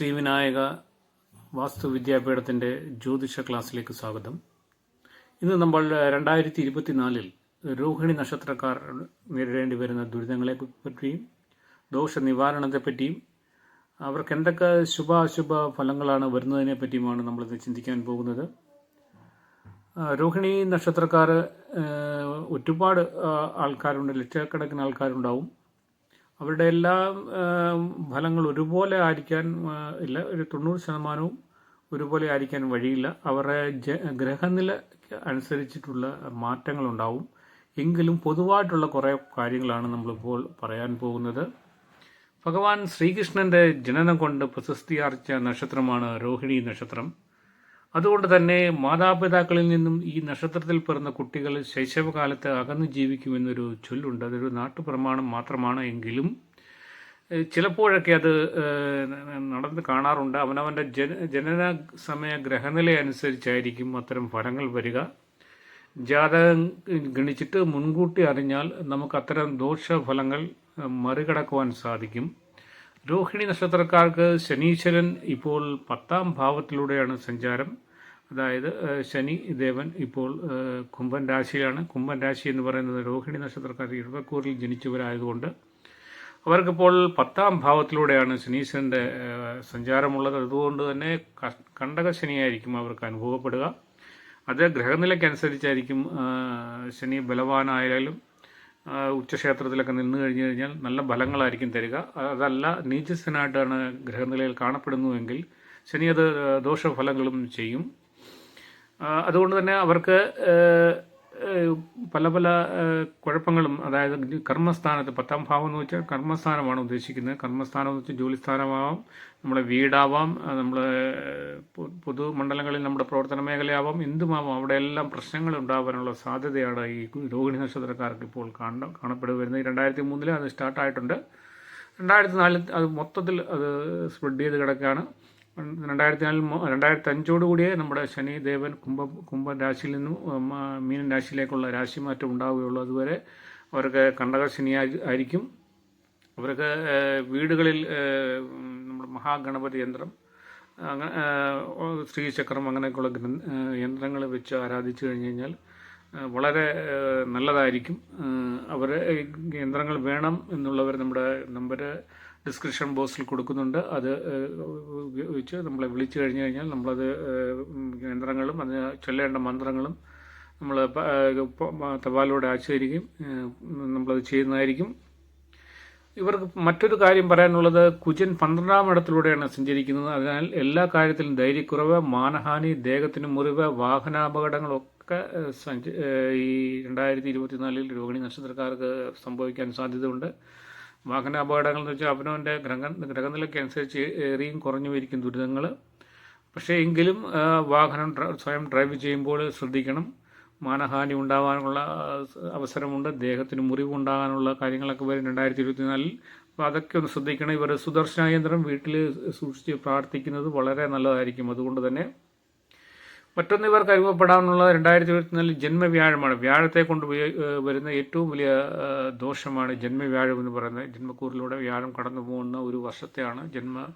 ശ്രീവിനായക വാസ്തു വിദ്യാപീഠത്തിന്റെ ജ്യോതിഷ ക്ലാസ്സിലേക്ക് സ്വാഗതം. ഇന്ന് നമ്മൾ രണ്ടായിരത്തി ഇരുപത്തിനാലിൽ രോഹിണി നക്ഷത്രക്കാർ നേരിടേണ്ടി വരുന്ന ദുരിതങ്ങളെ പറ്റിയും ദോഷ നിവാരണത്തെപ്പറ്റിയും അവർക്ക് എന്തൊക്കെ ശുഭ അശുഭ ഫലങ്ങളാണ് വരുന്നതിനെ പറ്റിയുമാണ് നമ്മളിന്ന് ചിന്തിക്കാൻ പോകുന്നത്. രോഹിണി നക്ഷത്രക്കാർ ഒരുപാട് ആൾക്കാരുണ്ട് ലക്ഷക്കണക്കിന് ആൾക്കാരുണ്ടാവും. അവരുടെ എല്ലാ ഫലങ്ങൾ ഒരുപോലെ ആയിരിക്കാൻ ഇല്ല ഒരു തൊണ്ണൂറ് ശതമാനവും ഒരുപോലെ ആയിരിക്കാൻ വഴിയില്ല. അവരുടെ ജ ഗ്രഹനില അനുസരിച്ചിട്ടുള്ള മാറ്റങ്ങളുണ്ടാവും. എങ്കിലും പൊതുവായിട്ടുള്ള കുറേ കാര്യങ്ങളാണ് നമ്മളിപ്പോൾ പറയാൻ പോകുന്നത്. ഭഗവാൻ ശ്രീകൃഷ്ണന്റെ ജനനം കൊണ്ട് പ്രശസ്തിയാർജിച്ച നക്ഷത്രമാണ് രോഹിണി നക്ഷത്രം. അതുകൊണ്ട് തന്നെ മാതാപിതാക്കളിൽ നിന്നും ഈ നക്ഷത്രത്തിൽ പിറന്ന കുട്ടികൾ ശൈശവകാലത്ത് അകന്നു ജീവിക്കുമെന്നൊരു ചൊല്ലുണ്ട്. അതൊരു നാട്ടുപ്രമാണം മാത്രമാണ് എങ്കിലും ചിലപ്പോഴൊക്കെ അത് നടന്ന് കാണാറുണ്ട്. അവനവന്റെ ജന ജനന സമയ ഗ്രഹനില അനുസരിച്ചായിരിക്കും അത്തരം ഫലങ്ങൾ വരിക. ജാതകം ഗണിച്ചിട്ട് മുൻകൂട്ടി അറിഞ്ഞാൽ നമുക്ക് അത്തരം ദോഷഫലങ്ങൾ മറികടക്കുവാൻ സാധിക്കും. രോഹിണി നക്ഷത്രക്കാർക്ക് ശനീശ്വരൻ ഇപ്പോൾ പത്താം ഭാവത്തിലൂടെയാണ് സഞ്ചാരം. അതായത് ശനി ദേവൻ ഇപ്പോൾ കുംഭൻ രാശിയിലാണ്. കുംഭൻ രാശി എന്ന് പറയുന്നത് രോഹിണി നക്ഷത്രക്കാർ ഇടവക്കൂറിൽ ജനിച്ചവരായതുകൊണ്ട് അവർക്കിപ്പോൾ പത്താം ഭാവത്തിലൂടെയാണ് ശനീശ്വരന്റെ സഞ്ചാരമുള്ളത്. അതുകൊണ്ട് തന്നെ കണ്ടക ശനിയായിരിക്കും അവർക്ക് അനുഭവപ്പെടുക. അത് ഗ്രഹനിലയ്ക്കനുസരിച്ചായിരിക്കും ശനി ബലവാനായാലും ഉച്ചക്ഷേത്രത്തിലൊക്കെ നിന്ന് കഴിഞ്ഞു കഴിഞ്ഞാൽ നല്ല ഫലങ്ങളായിരിക്കും തരിക. അതല്ല നീചസ്ഥനായിട്ടാണ് ഗ്രഹനിലയിൽ കാണപ്പെടുന്നുവെങ്കിൽ ശനി അത് ദോഷഫലങ്ങളും ചെയ്യും. അതുകൊണ്ട് തന്നെ അവർക്ക് പല പല കുഴപ്പങ്ങളും അതായത് കർമ്മസ്ഥാനത്ത് പത്താം ഭാവം എന്ന് വെച്ചാൽ കർമ്മസ്ഥാനമാണ് ഉദ്ദേശിക്കുന്നത്. കർമ്മസ്ഥാനം എന്ന് വെച്ചാൽ ജോലിസ്ഥാനമാവാം നമ്മുടെ വീടാവാം നമ്മൾ പൊതുമണ്ഡലങ്ങളിൽ നമ്മുടെ പ്രവർത്തന മേഖലയാവാം എന്തുമാവാം അവിടെ എല്ലാം പ്രശ്നങ്ങൾ ഉണ്ടാവാനുള്ള സാധ്യതയാണ് ഈ രോഹിണി നക്ഷത്രക്കാർക്ക് ഇപ്പോൾ കാണ കാണപ്പെടുക വരുന്നത് രണ്ടായിരത്തി മൂന്നിൽ അത് സ്റ്റാർട്ടായിട്ടുണ്ട്. രണ്ടായിരത്തി നാലിൽ അത് മൊത്തത്തിൽ അത് സ്പ്രെഡ് ചെയ്ത് കിടക്കുകയാണ്. രണ്ടായിരത്തി നാലിൽ രണ്ടായിരത്തി അഞ്ചോടുകൂടിയേ നമ്മുടെ ശനി ദേവൻ കുംഭ കുംഭ രാശിയിൽ നിന്നും മീനൻ രാശിയിലേക്കുള്ള രാശിമാറ്റം ഉണ്ടാവുകയുള്ളൂ. അതുവരെ അവർക്ക് കണ്ടക ശനി ആയി- ആയിരിക്കും. അവർക്ക് വീടുകളിൽ നമ്മുടെ മഹാഗണപതി യന്ത്രം അങ്ങനെ ശ്രീചക്രം അങ്ങനെയൊക്കെയുള്ള യന്ത്രങ്ങൾ വെച്ച് ആരാധിച്ചു കഴിഞ്ഞ് കഴിഞ്ഞാൽ വളരെ നല്ലതായിരിക്കും. അവർ യന്ത്രങ്ങൾ വേണം എന്നുള്ളവർ നമ്മുടെ നമ്പർ ഡിസ്ക്രിപ്ഷൻ ബോക്സിൽ കൊടുക്കുന്നുണ്ട്. അത് ഉപയോഗിച്ച് നമ്മളെ വിളിച്ചു കഴിഞ്ഞു കഴിഞ്ഞാൽ നമ്മളത് യന്ത്രങ്ങളും അതിന് ചൊല്ലേണ്ട മന്ത്രങ്ങളും നമ്മൾ തരികയും ഏഹ്, നമ്മളത് ചെയ്യുന്നതായിരിക്കും. ഇവർക്ക് മറ്റൊരു കാര്യം പറയാനുള്ളത് കുജൻ പന്ത്രണ്ടാം ഇടത്തിലൂടെയാണ് സഞ്ചരിക്കുന്നത്. അതിനാൽ എല്ലാ കാര്യത്തിലും ധൈര്യക്കുറവ് മാനഹാനി ദേഹത്തിന് മുറിവ് വാഹനാപകടങ്ങളൊക്കെ സഞ്ച- ഈ രണ്ടായിരത്തി ഇരുപത്തിനാലിൽ രോഹിണി നക്ഷത്രക്കാർക്ക് സംഭവിക്കാൻ സാധ്യതയുണ്ട്. വാഹനാപകടങ്ങൾ എന്ന് വെച്ചാൽ അവനവന്റെ ഗ്രഹ ഗ്രഹനിലയ്ക്ക് അനുസരിച്ച് ഏറിയും കുറഞ്ഞു ഇരിക്കും ദുരിതങ്ങൾ പക്ഷേ എങ്കിലും വാഹനം സ്വയം ഡ്രൈവ് ചെയ്യുമ്പോൾ ശ്രദ്ധിക്കണം. മാനഹാനി ഉണ്ടാകാനുള്ള അവസരമുണ്ട്. ദേഹത്തിന് മുറിവുണ്ടാകാനുള്ള കാര്യങ്ങളൊക്കെ വരും രണ്ടായിരത്തി ഇരുപത്തിനാലിൽ അപ്പോൾ അതൊക്കെ ഒന്ന് ശ്രദ്ധിക്കണം. ഇവർ സുദർശന യന്ത്രം വീട്ടിൽ സൂക്ഷിച്ച് പ്രാർത്ഥിക്കുന്നത് വളരെ നല്ലതായിരിക്കും. അതുകൊണ്ട് തന്നെ മറ്റൊന്ന് ഇവർക്ക് അനുഭവപ്പെടാനുള്ള രണ്ടായിരത്തി ഇരുപത്തിനാലിൽ ജന്മവ്യാഴമാണ്. വ്യാഴത്തെ കൊണ്ട് വരുന്ന ഏറ്റവും വലിയ ദോഷമാണ് ജന്മവ്യാഴം എന്ന് പറയുന്നത്. ജന്മക്കൂറിലൂടെ വ്യാഴം കടന്നു പോകുന്ന ഒരു വർഷത്തെയാണ് ജന്മ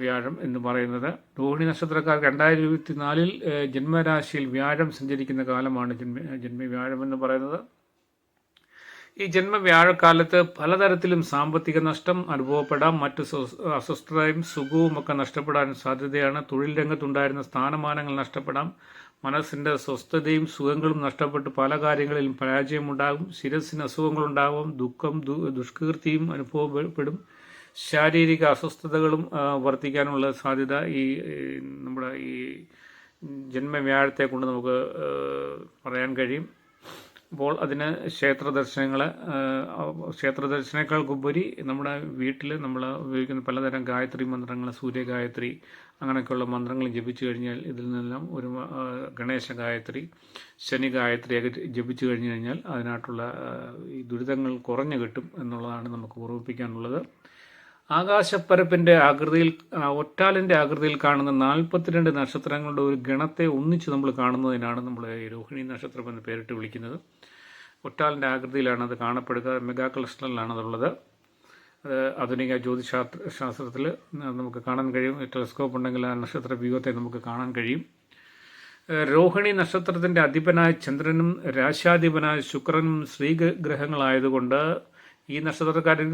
വ്യാഴം എന്ന് പറയുന്നത്. രോഹിണി നക്ഷത്രക്കാർ രണ്ടായിരത്തി ഇരുപത്തിനാലിൽ ജന്മരാശിയിൽ വ്യാഴം സഞ്ചരിക്കുന്ന കാലമാണ് ജന്മ ജന്മവ്യാഴം എന്ന് പറയുന്നത്. ഈ ജന്മ ജന്മവ്യാഴക്കാലത്ത് പലതരത്തിലും സാമ്പത്തിക നഷ്ടം അനുഭവപ്പെടാം. മറ്റ് അസ്വസ്ഥതയും സുഖവും ഒക്കെ നഷ്ടപ്പെടാൻ സാധ്യതയാണ്. തൊഴിൽ രംഗത്തുണ്ടായിരുന്ന സ്ഥാനമാനങ്ങൾ നഷ്ടപ്പെടാം. മനസ്സിന്റെ സ്വസ്ഥതയും സുഖങ്ങളും നഷ്ടപ്പെട്ട് പല കാര്യങ്ങളിലും പരാജയമുണ്ടാകും. ശിരസിന് അസുഖങ്ങളുണ്ടാകും ദുഃഖം ദുഷ്കീർത്തിയും അനുഭവപ്പെടും. ശാരീരിക അസ്വസ്ഥതകളും വർദ്ധിക്കാനുള്ള സാധ്യത ഈ നമ്മുടെ ഈ ജന്മവ്യാഴത്തെ കൊണ്ട് നമുക്ക് പറയാൻ കഴിയും. അപ്പോൾ അതിന് ക്ഷേത്ര ദർശനങ്ങൾ ക്ഷേത്ര ദർശനങ്ങൾക്കുപരി നമ്മുടെ വീട്ടിൽ നമ്മൾ ഉപയോഗിക്കുന്ന പലതരം ഗായത്രി മന്ത്രങ്ങൾ സൂര്യഗായത്രി അങ്ങനെയൊക്കെയുള്ള മന്ത്രങ്ങൾ ജപിച്ചു കഴിഞ്ഞാൽ ഇതിൽ നിന്നെല്ലാം ഒരു ഗണേശ ഗായത്രി ശനി ഗായത്രിയൊക്കെ ജപിച്ചു കഴിഞ്ഞു കഴിഞ്ഞാൽ അതിനായിട്ടുള്ള ഈ ദുരിതങ്ങൾ കുറഞ്ഞു കിട്ടും എന്നുള്ളതാണ് നമുക്ക് ഓർമ്മിപ്പിക്കാനുള്ളത്. ആകാശപ്പരപ്പിന്റെ ആകൃതിയിൽ ഒറ്റാലിന്റെ ആകൃതിയിൽ കാണുന്ന നാൽപ്പത്തിരണ്ട് നക്ഷത്രങ്ങളുടെ ഒരു ഗണത്തെ ഒന്നിച്ച് നമ്മൾ കാണുന്നതിനാണ് നമ്മൾ രോഹിണി നക്ഷത്രം എന്ന് പേരിട്ട് വിളിക്കുന്നത്. ഒറ്റാലിന്റെ ആകൃതിയിലാണ് അത് കാണപ്പെടുക. മെഗാ ക്ലസ്റ്ററിലാണ് അതുള്ളത് അത് ആധുനിക ജ്യോതിശാസ്ത്ര ശാസ്ത്രത്തിൽ നമുക്ക് കാണാൻ കഴിയും. ടെലിസ്കോപ്പ് ഉണ്ടെങ്കിൽ ആ നക്ഷത്ര വ്യൂഹത്തെ നമുക്ക് കാണാൻ കഴിയും. രോഹിണി നക്ഷത്രത്തിന്റെ അധിപനായ ചന്ദ്രനും രാശാധിപനായ ശുക്രനും സ്ത്രീ ഗ്രഹങ്ങളായതുകൊണ്ട് ഈ നക്ഷത്രക്കാരിൽ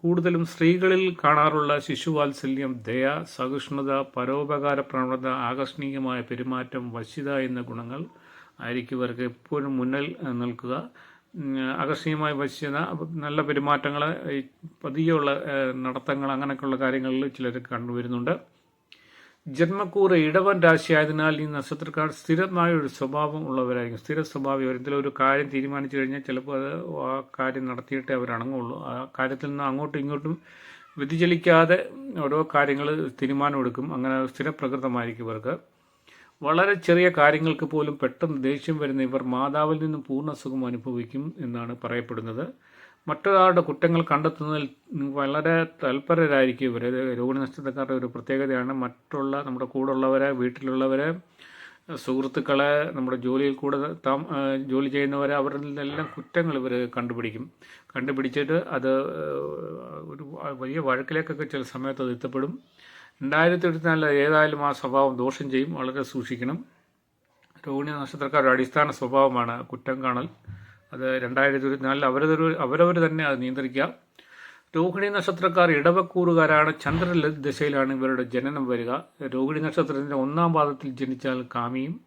കൂടുതലും സ്ത്രീകളിൽ കാണാറുള്ള ശിശുവാത്സല്യം ദയ സഹിഷ്ണുത പരോപകാര പ്രവണത ആകർഷണീയമായ പെരുമാറ്റം വശ്യത എന്ന ഗുണങ്ങൾ ആയിരിക്കും ഇവർക്ക് എപ്പോഴും മുന്നിൽ നിൽക്കുക. ആകർഷണീയമായി ആകർഷണീയമായ നല്ല പെരുമാറ്റങ്ങൾ പതിയുള്ള നടത്തങ്ങൾ അങ്ങനെയൊക്കെയുള്ള കാര്യങ്ങളിൽ ചിലർ കണ്ടുവരുന്നുണ്ട്. ജന്മക്കൂറ് ഇടവൻ രാശിയായതിനാൽ ഈ നക്ഷത്രക്കാർ സ്ഥിരമായ ഒരു സ്വഭാവം ഉള്ളവരായിരിക്കും. സ്ഥിര സ്വഭാവം എന്തെങ്കിലും ഒരു കാര്യം തീരുമാനിച്ചു കഴിഞ്ഞാൽ ചിലപ്പോൾ അത് ആ കാര്യം നടത്തിയിട്ടേ അവർ ആ കാര്യത്തിൽ നിന്ന് അങ്ങോട്ടും ഇങ്ങോട്ടും വ്യതിചലിക്കാതെ ഓരോ കാര്യങ്ങൾ തീരുമാനമെടുക്കും അങ്ങനെ സ്ഥിരപ്രകൃതമായിരിക്കും ഇവർക്ക്. വളരെ ചെറിയ കാര്യങ്ങൾക്ക് പോലും പെട്ടെന്ന് ദേഷ്യം വരുന്ന ഇവർ മാതാവിൽ നിന്നും പൂർണ സുഖം അനുഭവിക്കും എന്നാണ് പറയപ്പെടുന്നത്. മറ്റൊരാളുടെ കുറ്റങ്ങൾ കണ്ടെത്തുന്നതിൽ വളരെ തൽപരരായിരിക്കും ഇവർ. നക്ഷത്രക്കാരുടെ ഒരു പ്രത്യേകതയാണ്. മറ്റുള്ള നമ്മുടെ കൂടെ ഉള്ളവരെ വീട്ടിലുള്ളവരെ സുഹൃത്തുക്കളെ നമ്മുടെ ജോലിയിൽ കൂടെ താം ജോലി ചെയ്യുന്നവരെ അവരിൽ നിന്നെല്ലാം കുറ്റങ്ങൾ ഇവർ കണ്ടുപിടിക്കും. കണ്ടുപിടിച്ചിട്ട് അത് ഒരു വലിയ വഴക്കിലേക്കൊക്കെ ചില സമയത്ത് അത് എത്തപ്പെടും. രണ്ടായിരത്തി ഇരുപത്തിനാലിൽ ഏതായാലും ആ സ്വഭാവം ദോഷം ചെയ്യും. വളരെ സൂക്ഷിക്കണം. രോഹിണി നക്ഷത്രക്കാരുടെ അടിസ്ഥാന സ്വഭാവമാണ് കുറ്റം കാണൽ. അത് രണ്ടായിരത്തി ഇരുപത്തിനാലിൽ അവരതൊരു അവരവർ തന്നെ അത് നിയന്ത്രിക്കുക. രോഹിണി നക്ഷത്രക്കാർ ഇടവക്കൂറുകാരാണ്. ചന്ദ്ര ദശയിലാണ് ഇവരുടെ ജനനം വരിക. രോഹിണി നക്ഷത്രത്തിന്റെ ഒന്നാം പാദത്തിൽ ജനിച്ചാൽ കാമിയും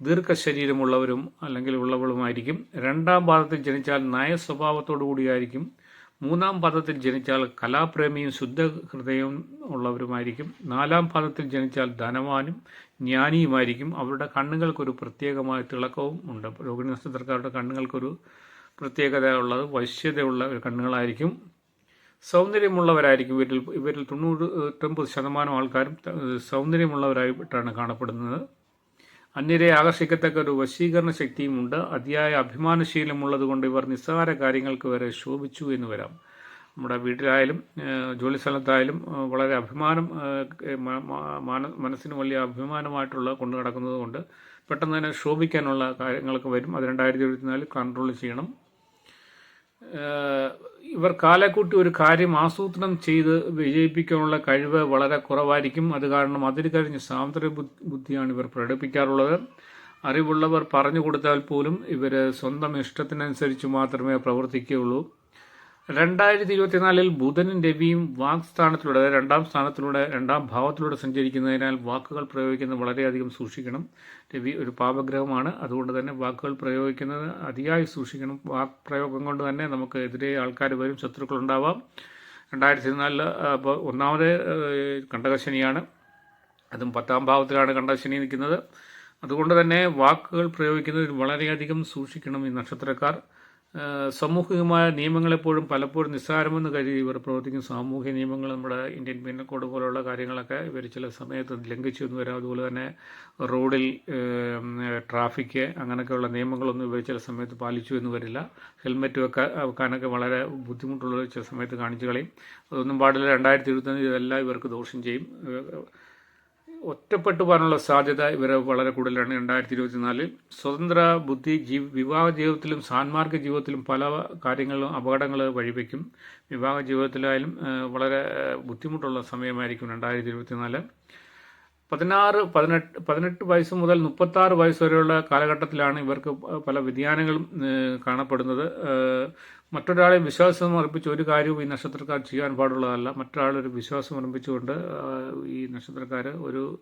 ദീർഘശരീരമുള്ളവരും അല്ലെങ്കിൽ ഉള്ളവളുമായിരിക്കും. രണ്ടാം പാദത്തിൽ ജനിച്ചാൽ നയ സ്വഭാവത്തോടു കൂടിയായിരിക്കും മൂന്നാം പാദത്തിൽ ജനിച്ചാൽ കലാപ്രേമിയും ശുദ്ധ ഹൃദയവും ഉള്ളവരുമായിരിക്കും. നാലാം പാദത്തിൽ ജനിച്ചാൽ ധനവാനും ജ്ഞാനിയുമായിരിക്കും. അവരുടെ കണ്ണുകൾക്കൊരു പ്രത്യേകമായ തിളക്കവും ഉണ്ട്. രോഹിണി നക്ഷത്രക്കാരുടെ കണ്ണുകൾക്കൊരു പ്രത്യേകത ഉള്ളത് വശ്യതയുള്ള കണ്ണുകളായിരിക്കും. സൗന്ദര്യമുള്ളവരായിരിക്കും ഇവരിൽ. ഇവരിൽ തൊണ്ണൂറ്റൊമ്പത് ശതമാനം ആൾക്കാരും സൗന്ദര്യമുള്ളവരായിട്ടാണ് കാണപ്പെടുന്നത്. അന്യരെ ആകർഷിക്കത്തക്ക ഒരു വശീകരണ ശക്തിയും ഉണ്ട്. അതിയായ അഭിമാനശീലമുള്ളത് കൊണ്ട് ഇവർ നിസ്സാര കാര്യങ്ങൾക്ക് വരെ ശോഭിച്ചു എന്ന് വരാം. നമ്മുടെ വീട്ടിലായാലും ജോലി സ്ഥലത്തായാലും വളരെ അഭിമാനം മനസ്സിന് വലിയ അഭിമാനമായിട്ടുള്ള കൊണ്ടു നടക്കുന്നത് കൊണ്ട് പെട്ടെന്ന് തന്നെ ശോഭിക്കാനുള്ള കാര്യങ്ങളൊക്കെ വരും. അത് രണ്ടായിരത്തി ഇരുപത്തിനാലിൽ കൺട്രോൾ ചെയ്യണം. ഇവർ കാലക്കൂട്ടി ഒരു കാര്യം ആസൂത്രണം ചെയ്ത് വിജയിപ്പിക്കാനുള്ള കഴിവ് വളരെ കുറവായിരിക്കും. അത് കാരണം അതിൽ കഴിഞ്ഞ് സാന്ദ്ര ബുദ്ധിയാണ് ഇവർ പ്രകടിപ്പിക്കാറുള്ളത്. അറിവുള്ളവർ പറഞ്ഞു കൊടുത്താൽ പോലും ഇവർ സ്വന്തം ഇഷ്ടത്തിനനുസരിച്ച് മാത്രമേ പ്രവർത്തിക്കുകയുള്ളൂ. രണ്ടായിരത്തി ഇരുപത്തിനാലിൽ ബുധനും രവിയും വാക് സ്ഥാനത്തിലൂടെ രണ്ടാം സ്ഥാനത്തിലൂടെ രണ്ടാം ഭാവത്തിലൂടെ സഞ്ചരിക്കുന്നതിനാൽ വാക്കുകൾ പ്രയോഗിക്കുന്നത് വളരെയധികം സൂക്ഷിക്കണം. രവി ഒരു പാപഗ്രഹമാണ്. അതുകൊണ്ട് തന്നെ വാക്കുകൾ പ്രയോഗിക്കുന്നത് അതിയായി സൂക്ഷിക്കണം. വാക് പ്രയോഗം കൊണ്ട് തന്നെ നമുക്ക് എതിരെ ആൾക്കാർ വരും ശത്രുക്കളുണ്ടാവാം രണ്ടായിരത്തി ഇരുപത്തിനാലിൽ അപ്പോൾ ഒന്നാമത് കണ്ടകശനിയാണ്. അതും പത്താം ഭാവത്തിലാണ് കണ്ടകശനി നിൽക്കുന്നത്. അതുകൊണ്ട് തന്നെ വാക്കുകൾ പ്രയോഗിക്കുന്നതിൽ വളരെയധികം സൂക്ഷിക്കണം ഈ നക്ഷത്രക്കാർ. സാമൂഹികമായ നിയമങ്ങളെപ്പോഴും പലപ്പോഴും നിസ്സാരമെന്ന് കരുതി ഇവർ പ്രവർത്തിക്കുന്ന സാമൂഹ്യ നിയമങ്ങൾ നമ്മുടെ ഇന്ത്യൻ പീനൽ കോഡ് പോലുള്ള കാര്യങ്ങളൊക്കെ ഇവർ ചില സമയത്ത് ലംഘിച്ചു എന്ന് വരാം. അതുപോലെ തന്നെ റോഡിൽ ട്രാഫിക്ക് ട്രാഫിക് അങ്ങനെയൊക്കെയുള്ള നിയമങ്ങളൊന്നും ഇവർ ചില സമയത്ത് പാലിച്ചു എന്ന് വരില്ല. ഹെൽമെറ്റ് വെക്കാൻ വെക്കാനൊക്കെ വളരെ ബുദ്ധിമുട്ടുള്ള ചില സമയത്ത് കാണിച്ചു കളയും. അതൊന്നും പാടില്ല. രണ്ടായിരത്തി ഇരുപത്തഞ്ച് ഇതെല്ലാം ഇവർക്ക് ദോഷം ചെയ്യും. ഒറ്റപ്പെട്ടു പോകാനുള്ള സാധ്യത ഇവരെ വളരെ കൂടുതലാണ്. രണ്ടായിരത്തി ഇരുപത്തിനാലിൽ സ്വതന്ത്ര ബുദ്ധി ജീ വിവാഹ ജീവിതത്തിലും സാൻമാർഗ ജീവിതത്തിലും പല കാര്യങ്ങളിലും അപകടങ്ങൾ വഴിവെക്കും. വിവാഹ ജീവിതത്തിലായാലും വളരെ ബുദ്ധിമുട്ടുള്ള സമയമായിരിക്കും രണ്ടായിരത്തി ഇരുപത്തിനാല് പതിനാറ് പതിനെട്ട് പതിനെട്ട് വയസ്സ് മുതൽ മുപ്പത്തി ആറ് വയസ്സ് വരെയുള്ള കാലഘട്ടത്തിലാണ് ഇവർക്ക് പല വ്യതിയാനങ്ങളും കാണപ്പെടുന്നത്. മറ്റൊരാളെ വിശ്വാസം അർപ്പിച്ച് ഒരു കാര്യവും ഈ നക്ഷത്രക്കാർ ചെയ്യാൻ പാടുള്ളതല്ല. മറ്റൊരാളൊരു വിശ്വാസം അർപ്പിച്ചുകൊണ്ട് ഈ നക്ഷത്രക്കാർ ഒരു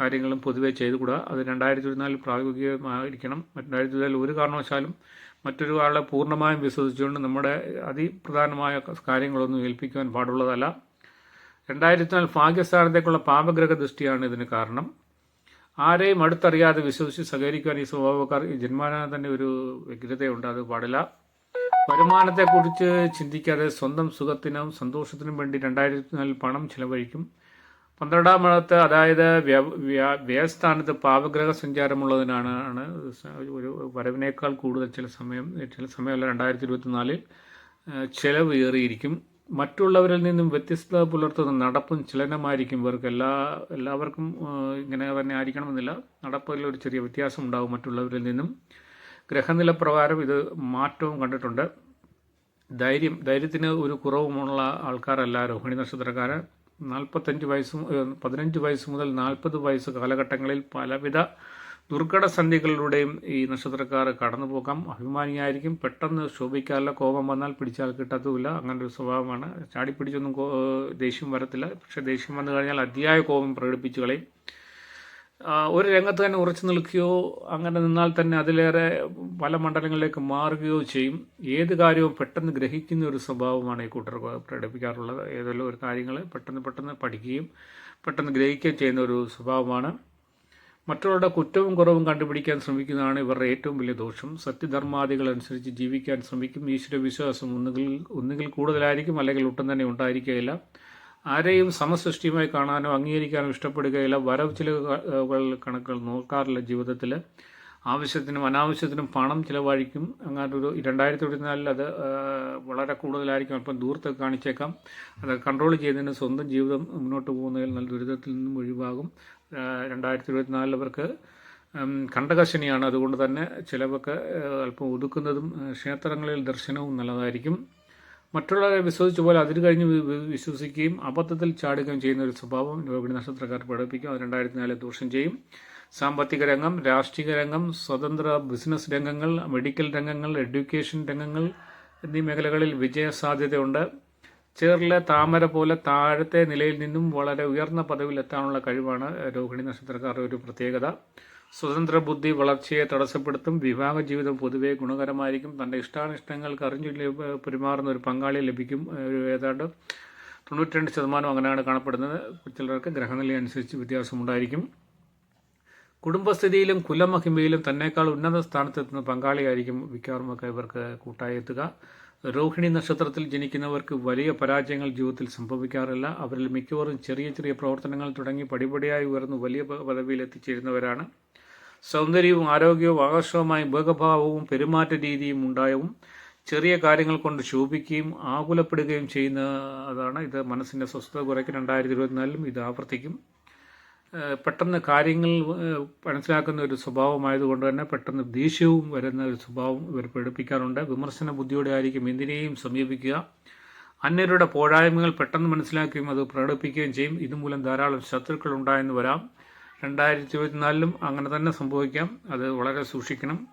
കാര്യങ്ങളും പൊതുവെ ചെയ്തുകൂടാ. അത് രണ്ടായിരത്തി ഇരുപത്തിനാലിൽ പ്രായോഗികമായിരിക്കണം. രണ്ടായിരത്തി ഇരുപതിൽ ഒരു കാരണവശാലും മറ്റൊരു ആളെ പൂർണമായും വിശ്വസിച്ചുകൊണ്ട് നമ്മുടെ അതിപ്രധാനമായ കാര്യങ്ങളൊന്നും ഏൽപ്പിക്കുവാൻ പാടുള്ളതല്ല. രണ്ടായിരത്തി നാല് ഭാഗ്യസ്ഥാനത്തേക്കുള്ള പാപഗ്രഹ ദൃഷ്ടിയാണ് ഇതിന് കാരണം. ആരെയും അടുത്തറിയാതെ വിശ്വസിച്ച് സഹകരിക്കാൻ ഈ സ്വഭാവക്കാർ ഈ ജന്മാനാ തന്നെ ഒരു വ്യഗ്രതയുണ്ട് അത് പാടില്ല. വരുമാനത്തെക്കുറിച്ച് ചിന്തിക്കാതെ സ്വന്തം സുഖത്തിനും സന്തോഷത്തിനും വേണ്ടി രണ്ടായിരത്തി നാലിൽ പണം ചിലവഴിക്കും. പന്ത്രണ്ടാം ഭാഗത്ത് അതായത് വ്യ- വ്യ- വ്യയസ്ഥാനത്ത് പാപഗ്രഹ സഞ്ചാരമുള്ളതിനാണ് ആണ് ഒരു വരവിനേക്കാൾ കൂടുതൽ ചില സമയം ചില സമയമല്ല രണ്ടായിരത്തി ഇരുപത്തിനാലിൽ ചെലവ് ഏറിയിരിക്കും. മറ്റുള്ളവരിൽ നിന്നും വ്യത്യസ്തത പുലർത്തുന്ന നടപ്പും ചലനമായിരിക്കും ഇവർക്ക്. എല്ലാ എല്ലാവർക്കും ഇങ്ങനെ തന്നെ ആയിരിക്കണമെന്നില്ല. നടപ്പിൽ ഒരു ചെറിയ വ്യത്യാസം ഉണ്ടാകും മറ്റുള്ളവരിൽ നിന്നും. ഗ്രഹനില പ്രകാരം ഇത് മാറ്റവും കണ്ടിട്ടുണ്ട്. ധൈര്യം ധൈര്യത്തിന് ഒരു കുറവുമുള്ള ആൾക്കാരല്ല രോഹിണി നക്ഷത്രക്കാരൻ. നാൽപ്പത്തഞ്ച് വയസ്സ് പതിനഞ്ച് വയസ്സ് മുതൽ നാൽപ്പത് വയസ്സ് കാലഘട്ടങ്ങളിൽ പലവിധ ദുർഘട സന്ധികളിലൂടെയും ഈ നക്ഷത്രക്കാർ കടന്നു പോകാം അഭിമാനിയായിരിക്കും. പെട്ടെന്ന് ശോഭിക്കാനുള്ള കോപം വന്നാൽ പിടിച്ചാൽ കിട്ടത്തുമില്ല. അങ്ങനെ ഒരു സ്വഭാവമാണ് ചാടി പിടിച്ചൊന്നും ദേഷ്യം വരത്തില്ല. പക്ഷെ ദേഷ്യം വന്നു കഴിഞ്ഞാൽ അതിയായ കോപം പ്രകടിപ്പിച്ചു കളയും. ഒരു രംഗത്ത് തന്നെ ഉറച്ചു നിൽക്കുകയോ അങ്ങനെ നിന്നാൽ തന്നെ അതിലേറെ പല മണ്ഡലങ്ങളിലേക്ക് മാറുകയോ ചെയ്യും. ഏത് കാര്യവും പെട്ടെന്ന് ഗ്രഹിക്കുന്ന ഒരു സ്വഭാവമാണ് ഈ കൂട്ടർ പ്രകടിപ്പിക്കാറുള്ളത്. ഏതെല്ലാം ഒരു കാര്യങ്ങൾ പെട്ടെന്ന് പെട്ടെന്ന് പഠിക്കുകയും പെട്ടെന്ന് ഗ്രഹിക്കുകയും ചെയ്യുന്ന ഒരു സ്വഭാവമാണ്. മറ്റുള്ളവരുടെ കുറ്റവും കുറവും കണ്ടുപിടിക്കാൻ ശ്രമിക്കുന്നതാണ് ഇവരുടെ ഏറ്റവും വലിയ ദോഷം. സത്യധർമാദികൾ അനുസരിച്ച് ജീവിക്കാൻ ശ്രമിക്കും. ഈശ്വര വിശ്വാസം ഒന്നുകിൽ ഒന്നുകിൽ കൂടുതലായിരിക്കും അല്ലെങ്കിൽ ഒട്ടും തന്നെ ഉണ്ടായിരിക്കുകയില്ല. ആരെയും സമസൃഷ്ടിയുമായി കാണാനോ അംഗീകരിക്കാനോ ഇഷ്ടപ്പെടുകയില്ല. വരവ് ചിലവുകൾ കണക്കുകൾ നോക്കാറില്ല ജീവിതത്തിൽ ആവശ്യത്തിനും അനാവശ്യത്തിനും പണം ചിലവഴിക്കും. അങ്ങനെ ഒരു രണ്ടായിരത്തി ഇരുപത്തിനാലിൽ അത് വളരെ കൂടുതലായിരിക്കും. അല്പം ദൂരത്ത് കാണിച്ചേക്കാം. അത് കൺട്രോൾ ചെയ്തതിന് സ്വന്തം ജീവിതം മുന്നോട്ട് പോകുന്നതിൽ നല്ല ദുരിതത്തിൽ നിന്നും ഒഴിവാകും. രണ്ടായിരത്തി ഇരുപത്തിനാലിൽ അവർക്ക് കണ്ടകശനിയാണ്. അതുകൊണ്ട് തന്നെ ചിലവൊക്കെ അല്പം ഒതുക്കുന്നതും ക്ഷേത്രങ്ങളിൽ ദർശനവും നല്ലതായിരിക്കും. മറ്റുള്ളവരെ വിശ്വസിച്ച പോലെ അതിന് കഴിഞ്ഞ് വിശ്വസിക്കുകയും അബദ്ധത്തിൽ ചാടുകയും ചെയ്യുന്ന ഒരു സ്വഭാവം രോഹിണി നക്ഷത്രക്കാർ പഠിപ്പിക്കും അത് രണ്ടായിരത്തി നാലിൽ ദോഷം ചെയ്യും. സാമ്പത്തിക രംഗം രാഷ്ട്രീയ രംഗം സ്വതന്ത്ര ബിസിനസ് രംഗങ്ങൾ മെഡിക്കൽ രംഗങ്ങൾ എഡ്യൂക്കേഷൻ രംഗങ്ങൾ എന്നീ മേഖലകളിൽ വിജയ സാധ്യതയുണ്ട് ചേറിലെ താമര പോലെ താഴത്തെ നിലയിൽ നിന്നും വളരെ ഉയർന്ന പദവിയിലെത്താനുള്ള കഴിവാണ് രോഹിണി നക്ഷത്രക്കാരുടെ ഒരു പ്രത്യേകത. സ്വതന്ത്ര ബുദ്ധി വളർച്ചയെ തടസ്സപ്പെടുത്തും വിവാഹ ജീവിതം പൊതുവെ ഗുണകരമായിരിക്കും തന്റെ ഇഷ്ടാനിഷ്ടങ്ങൾക്ക് അറിഞ്ഞു പെരുമാറുന്ന ഒരു പങ്കാളി ലഭിക്കും ഏതാണ്ട് തൊണ്ണൂറ്റിരണ്ട് ശതമാനം അങ്ങനെയാണ് കാണപ്പെടുന്നത്. ചിലർക്ക് ഗ്രഹനില അനുസരിച്ച് വ്യത്യാസമുണ്ടായിരിക്കും കുടുംബസ്ഥിതിയിലും കുലമഹിമയിലും തന്നെക്കാൾ ഉന്നത സ്ഥാനത്തെത്തുന്ന പങ്കാളിയായിരിക്കും മിക്കവാറുമൊക്കെ ഇവർക്ക് കൂട്ടായി എത്തുക. രോഹിണി നക്ഷത്രത്തിൽ ജനിക്കുന്നവർക്ക് വലിയ പരാജയങ്ങൾ ജീവിതത്തിൽ സംഭവിക്കാറില്ല. അവരിൽ മിക്കവാറും ചെറിയ ചെറിയ പ്രവർത്തനങ്ങൾ തുടങ്ങി പടിപടിയായി ഉയർന്നു വലിയ പദവിയിൽ എത്തിച്ചേരുന്നവരാണ്. സൗന്ദര്യവും ആരോഗ്യവും ആകർഷകമായ ഭേഗഭാവവും പെരുമാറ്റ രീതിയും ഉണ്ടായവും ചെറിയ കാര്യങ്ങൾ കൊണ്ട് ശോഭിക്കുകയും ആകുലപ്പെടുകയും ചെയ്യുന്ന അതാണ് ഇത് മനസ്സിന്റെ സ്വസ്ഥത കുറയ്ക്കും രണ്ടായിരത്തി ഇരുപത്തിനാലിലും ഇത് ആവർത്തിക്കും. പെട്ടെന്ന് കാര്യങ്ങൾ മനസ്സിലാക്കുന്ന ഒരു സ്വഭാവമായതുകൊണ്ട് തന്നെ പെട്ടെന്ന് ദേഷ്യവും വരുന്ന ഒരു സ്വഭാവം ഇവർ പഠിപ്പിക്കാറുണ്ട് വിമർശന ബുദ്ധിയോടെ ആയിരിക്കും എന്തിനേയും സമീപിക്കുക. അന്യരുടെ പോരായ്മകൾ പെട്ടെന്ന് മനസ്സിലാക്കുകയും അത് പ്രകടിപ്പിക്കുകയും ചെയ്യും. ഇതുമൂലം ധാരാളം ശത്രുക്കൾ ഉണ്ടായെന്ന് വരാം. രണ്ടായിരത്തി ഇരുപത്തിനാലിലും അങ്ങനെ തന്നെ സംഭവിക്കാം. അത് വളരെ സൂക്ഷിക്കണം.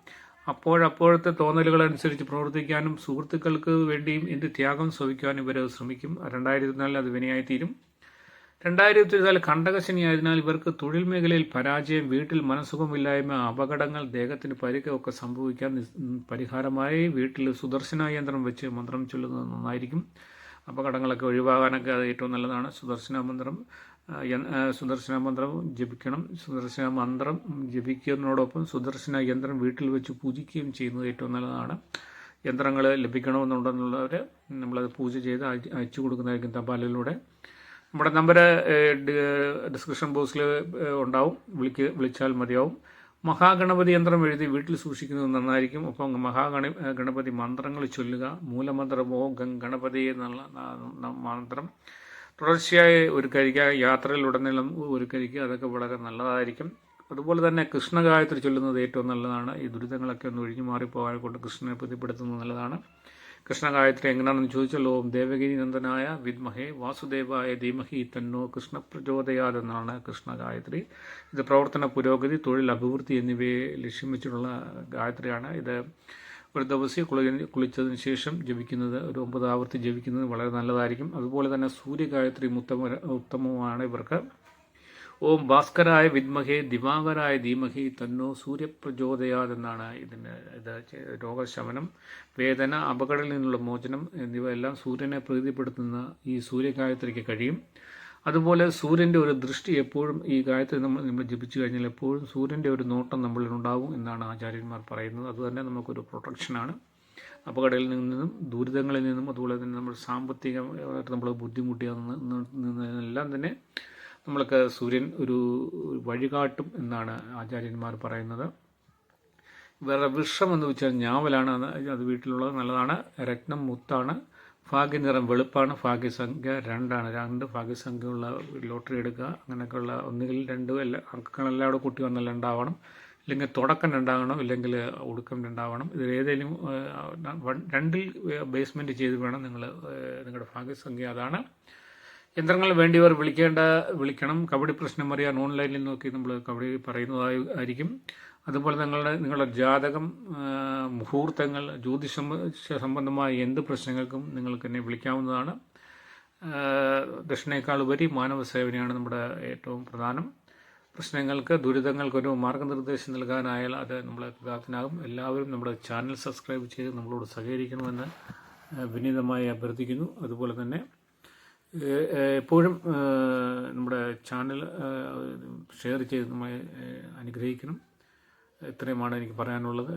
അപ്പോഴപ്പോഴത്തെ തോന്നലുകൾ അനുസരിച്ച് പ്രവർത്തിക്കാനും സുഹൃത്തുക്കൾക്ക് വേണ്ടിയും എന്ത് ത്യാഗം സഹിക്കാനും ഇവർ ശ്രമിക്കും. രണ്ടായിരത്തി ഇരുപത്തിനാലിൽ അത് വിനയായി തീരും രണ്ടായിരത്തി ഇരുപത്തിനാല് കണ്ടകശനിയായതിനാൽ ഇവർക്ക് തൊഴിൽ മേഖലയിൽ പരാജയം വീട്ടിൽ മനസ്സുഖമില്ലായ്മ അപകടങ്ങൾ ദേഹത്തിന് പരിക്കൊക്കെ സംഭവിക്കാൻ പരിഹാരമായി വീട്ടിൽ സുദർശന യന്ത്രം വെച്ച് മന്ത്രം ചൊല്ലുന്നത് നന്നായിരിക്കും. അപകടങ്ങളൊക്കെ ഒഴിവാകാനൊക്കെ അത് ഏറ്റവും നല്ലതാണ്. സുദർശന മന്ത്രം സുദർശന മന്ത്രം ജപിക്കണം. സുദർശന മന്ത്രം ജപിക്കുന്നതോടൊപ്പം സുദർശന യന്ത്രം വീട്ടിൽ വെച്ച് പൂജിക്കുകയും ചെയ്യുന്നത് ഏറ്റവും നല്ലതാണ്. യന്ത്രങ്ങൾ ലഭിക്കണമെന്നുണ്ടെന്നുള്ളവർ നമ്മളത് പൂജ ചെയ്ത് അയച്ചു കൊടുക്കുന്നതായിരിക്കും തപാലിലൂടെ. നമ്മുടെ നമ്പർ ഡിസ്ക്രിപ്ഷൻ ബോക്സിൽ ഉണ്ടാവും. വിളിക്ക് വിളിച്ചാൽ മതിയാവും. മഹാഗണപതി യന്ത്രം എഴുതി വീട്ടിൽ സൂക്ഷിക്കുന്നത് നന്നായിരിക്കും. ഒപ്പം മഹാഗണ ഗണപതി മന്ത്രങ്ങൾ ചൊല്ലുക. മൂലമന്ത്രമോ ഗണപതി എന്നുള്ള മന്ത്രം. തുടർച്ചയായി ഒരു കരിക്കുക യാത്രയിലുടനീളം ഒരു കഴിക്കുക അതൊക്കെ വളരെ നല്ലതായിരിക്കും. അതുപോലെ തന്നെ കൃഷ്ണ ഗായത്രി ചൊല്ലുന്നത് ഏറ്റവും നല്ലതാണ്. ഈ ദുരിതങ്ങളൊക്കെ ഒന്ന് ഒഴിഞ്ഞു മാറിപ്പോകാൻ കൊണ്ട് കൃഷ്ണനെ പ്രതിപ്പെടുത്തുന്നത് നല്ലതാണ്. കൃഷ്ണ ഗായത്രി എങ്ങനെയാണെന്ന് ചോദിച്ചാൽ ഓം ദേവഗിരി നന്ദനായ വിദ്മഹേ വാസുദേവായ ധീമഹി തന്നോ കൃഷ്ണ പ്രചോദയാത് എന്നാണ് കൃഷ്ണ ഗായത്രി ഇത് പ്രവർത്തന പുരോഗതി തൊഴിൽ അഭിവൃദ്ധി എന്നിവയെ ലക്ഷ്യം വെച്ചിട്ടുള്ള ഗായത്രിയാണ്. ഇത് ഒരു ദിവസം കുളി കുളിച്ചതിന് ശേഷം ജപിക്കുന്നത് ഒരു ഒമ്പത് ആവർത്തി ജപിക്കുന്നത് വളരെ നല്ലതായിരിക്കും. അതുപോലെ തന്നെ സൂര്യഗായത്രി ഉത്തമ ഉത്തമമാണ് ഇവർക്ക്. ഓം ഭാസ്കരായ വിദ്മഹേ ദിവാകരായ ധീമഹി തന്നോ സൂര്യപ്രചോദയാതെന്നാണ് ഇതിന് ഇത് രോഗശമനം വേദന അപകടത്തിൽ നിന്നുള്ള മോചനം എന്നിവയെല്ലാം സൂര്യനെ പ്രീതിപ്പെടുത്തുന്ന ഈ സൂര്യഗായത്രിക്ക് കഴിയും. അതുപോലെ സൂര്യന്റെ ഒരു ദൃഷ്ടി എപ്പോഴും ഈ ഗായത്രി നമ്മൾ നമ്മൾ ജപിച്ചു കഴിഞ്ഞാൽ എപ്പോഴും സൂര്യന്റെ ഒരു നോട്ടം നമ്മളിൽ ഉണ്ടാവും എന്നാണ് ആചാര്യന്മാർ പറയുന്നത്. അതുതന്നെ നമുക്കൊരു പ്രൊട്ടക്ഷനാണ്. അപകടങ്ങളിൽ നിന്നും ദുരിതങ്ങളിൽ നിന്നും അതുപോലെ തന്നെ നമ്മൾ സാമ്പത്തികമായിട്ട് നമ്മൾ ബുദ്ധിമുട്ടിയ നിന്നെല്ലാം തന്നെ നമ്മൾക്ക് സൂര്യൻ ഒരു വഴികാട്ടും എന്നാണ് ആചാര്യന്മാർ പറയുന്നത്. വേറെ വൃക്ഷം എന്ന് വെച്ചാൽ ഞാവലാണ് അത് വീട്ടിലുള്ളത്. നല്ലതാണ്. രത്നം മുത്താണ്. ഭാഗ്യനിറം വെളുപ്പാണ്. ഭാഗ്യസംഖ്യ രണ്ടാണ്. രണ്ട് ഭാഗ്യസംഖ്യയുള്ള ലോട്ടറി എടുക്കുക. അങ്ങനെയൊക്കെയുള്ള ഒന്നുകിൽ രണ്ട് എല്ലാ അക്കങ്ങളെല്ലാം കൂടെ കൂട്ടി വന്നാൽ രണ്ടാവണം ഇല്ലെങ്കിൽ തുടക്കം രണ്ടാകണം. ഇല്ലെങ്കിൽ ഒടുക്കം രണ്ടാവണം. ഇതിൽ ഏതെങ്കിലും രണ്ടിൽ ബേസ്മെന്റ് ചെയ്ത് വേണം നിങ്ങൾ നിങ്ങളുടെ ഭാഗ്യസംഖ്യ അതാണ്. യന്ത്രങ്ങൾ വേണ്ടിയവർ വിളിക്കേണ്ട വിളിക്കണം. കബഡി പ്രശ്നം അറിയാൻ ഓൺലൈനിൽ നോക്കി നമ്മൾ കബഡി പറയുന്നതായി ആയിരിക്കും. അതുപോലെ നിങ്ങളുടെ നിങ്ങളുടെ ജാതകം മുഹൂർത്തങ്ങൾ ജ്യോതിഷ സംബന്ധമായ എന്ത് പ്രശ്നങ്ങൾക്കും നിങ്ങൾക്ക് എന്നെ വിളിക്കാവുന്നതാണ്. ദക്ഷിണേക്കാൾ ഉപരി മാനവ സേവനയാണ് നമ്മുടെ ഏറ്റവും പ്രധാനം. പ്രശ്നങ്ങൾക്ക് ദുരിതങ്ങൾക്കൊരു മാർഗനിർദ്ദേശം നൽകാനായാൽ അത് നമ്മളെ പ്രാപ്തനാകും എല്ലാവരും നമ്മുടെ ചാനൽ സബ്സ്ക്രൈബ് ചെയ്ത് നമ്മളോട് സഹകരിക്കണമെന്ന് വിനീതമായി അഭ്യർത്ഥിക്കുന്നു. അതുപോലെ തന്നെ എപ്പോഴും നമ്മുടെ ചാനൽ ഷെയർ ചെയ്ത് നമ്മെ അനുഗ്രഹിക്കണം. ഇത്രയുമാണ് എനിക്ക് പറയാനുള്ളത്.